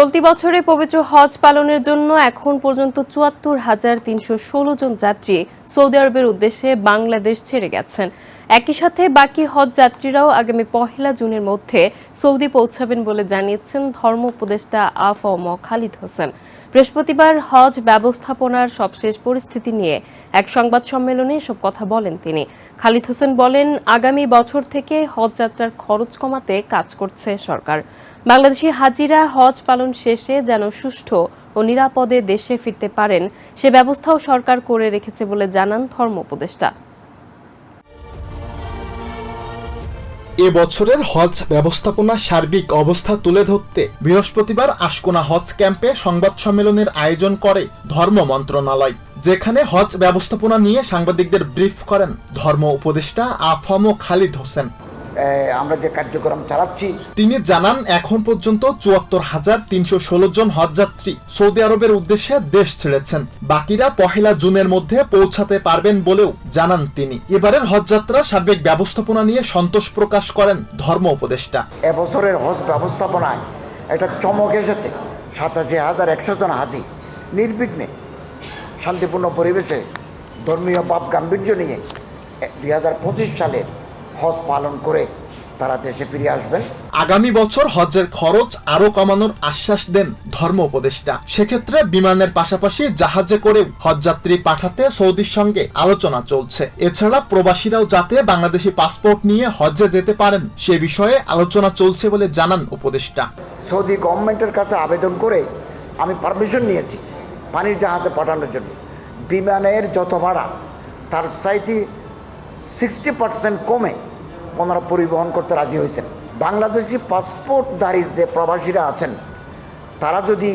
চলতি বছরে পবিত্র হজ পালনের জন্য এখন পর্যন্ত চুয়াত্তর হাজার তিনশো ষোলো জন যাত্রী সৌদি আরবের উদ্দেশ্যে বাংলাদেশ ছেড়ে গেছেন। একই সাথে বাকি হজ যাত্রীরাও আগামী পহেলা জুনের মধ্যে সৌদি পৌঁছাবেন বলে জানিয়েছেন ধর্ম উপদেষ্টা আফম খালিদ হোসেন। বৃহস্পতিবার হজ ব্যবস্থাপনার সবশেষ পরিস্থিতি নিয়ে এক সংবাদ সম্মেলনে এসব কথা বলেন তিনি। খালিদ হোসেন বলেন, আগামী বছর থেকে হজ যাত্রার খরচ কমাতে কাজ করছে সরকার। বাংলাদেশি হাজিরা হজ পালন শেষে যেন সুষ্ঠু ও নিরাপদে দেশে ফিরতে পারেন, সে ব্যবস্থাও সরকার করে রেখেছে বলে জানান ধর্ম উপদেষ্টা। এ বছরের হজ ব্যবস্থাপনা সার্বিক অবস্থা তুলে ধরতে বৃহস্পতিবার আশকোনা হজ ক্যাম্পে সংবাদ সম্মেলনের আয়োজন করে ধর্ম মন্ত্রণালয়, যেখানে হজ ব্যবস্থাপনা নিয়ে সাংবাদিকদের ব্রিফ করেন ধর্ম উপদেষ্টা আফম খালিদ হোসেন। আমরা যে কার্যক্রম চালাচ্ছি। তিনি জানান এখন পর্যন্ত চুয়াত্তর হাজার তিনশো ষোলো জন হজযাত্রী সৌদি আরবের উদ্দেশ্যে দেশ ছেড়েছেন। বাকিরা পহেলা জুনের মধ্যে পৌঁছাতে পারবেন বলেও জানান তিনি। এবারের হজযাত্রা সার্বিক ব্যবস্থাপনা নিয়ে সন্তোষ প্রকাশ করেন ধর্ম উপদেষ্টা। এবছরের হজ ব্যবস্থাপনায় একটা চমক এসেছে। সাতাশি হাজার একশো জন হাজি নির্বিঘ্নে শান্তিপূর্ণ পরিবেশে ধর্মীয় পাপ গাম্ভীর্য নিয়ে দুই হাজার পঁচিশ সালে হজ পালন করে তারা দেশে ফিরে আসবেন। আগামী বছর হজের খরচ আরও কমানোর আশ্বাস দেন ধর্ম উপদেষ্টা। সেক্ষেত্রে বিমানের পাশাপাশি জাহাজে করেও হজযাত্রী পাঠাতে সৌদির সঙ্গে আলোচনা চলছে। এছাড়া প্রবাসীরাও যাতে বাংলাদেশি পাসপোর্ট নিয়ে হজ্জে যেতে পারেন সে বিষয়ে আলোচনা চলছে বলে জানান উপদেষ্টা। সৌদি গভর্নমেন্টের কাছে আবেদন করে আমি পারমিশন নিয়েছি পানির জাহাজে পাঠানোর জন্য। বিমানের যত ভাড়া তার চাইতে সিক্সটি পার্সেন্ট কমে ওনারা পরিবহন করতে রাজি হয়েছেন। বাংলাদেশি পাসপোর্টধারী যে প্রবাসীরা আছেন, তারা যদি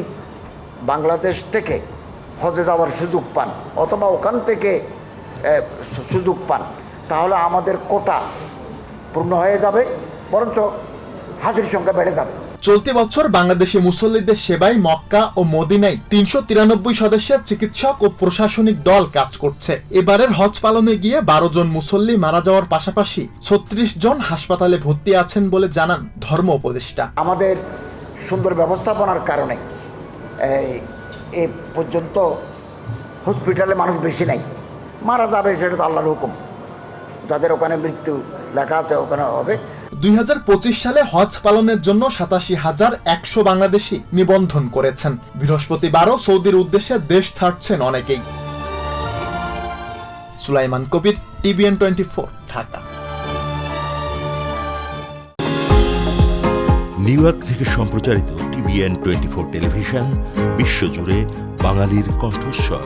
বাংলাদেশ থেকে হজে যাওয়ার সুযোগ পান অথবা ওখান থেকে সুযোগ পান, তাহলে আমাদের কোটা পূর্ণ হয়ে যাবে, বরঞ্চ হাজির সংখ্যা বেড়ে যাবে। চলতি বছর বাংলাদেশি মুসল্লিদের সেবায় মক্কা ও মদিনায় তিনশো তিরানব্বই সদস্যের চিকিৎসক ও প্রশাসনিক দল কাজ করছে। এবারের হজ পালনে গিয়ে বারো জন মুসল্লি মারা যাওয়ার পাশাপাশি ছত্রিশ জন হাসপাতালে ভর্তি আছেন বলে জানান ধর্ম উপদেষ্টা। আমাদের সুন্দর ব্যবস্থাপনার কারণে এ পর্যন্ত হসপিটালে মানুষ বেশি নাই। মারা যাবে সেটা তো আল্লাহর হুকুম। যাদের ওখানে মৃত্যু লেখা আছে, ওখানে হবে। দুই সালে হজ পালনের জন্য সাতাশি হাজার একশো বাংলাদেশি নিবন্ধন করেছেন। বৃহস্পতিবারও সৌদির উদ্দেশ্যে দেশ ছাড়ছেন অনেকেই। Sulaiman Kabir, TVN twenty four, Dhaka. New York থেকে সম্প্রচারিত টিভিএন টোয়েন্টি ফোর টেলিভিশন, বিশ্বজুড়ে বাঙালির কণ্ঠস্বর।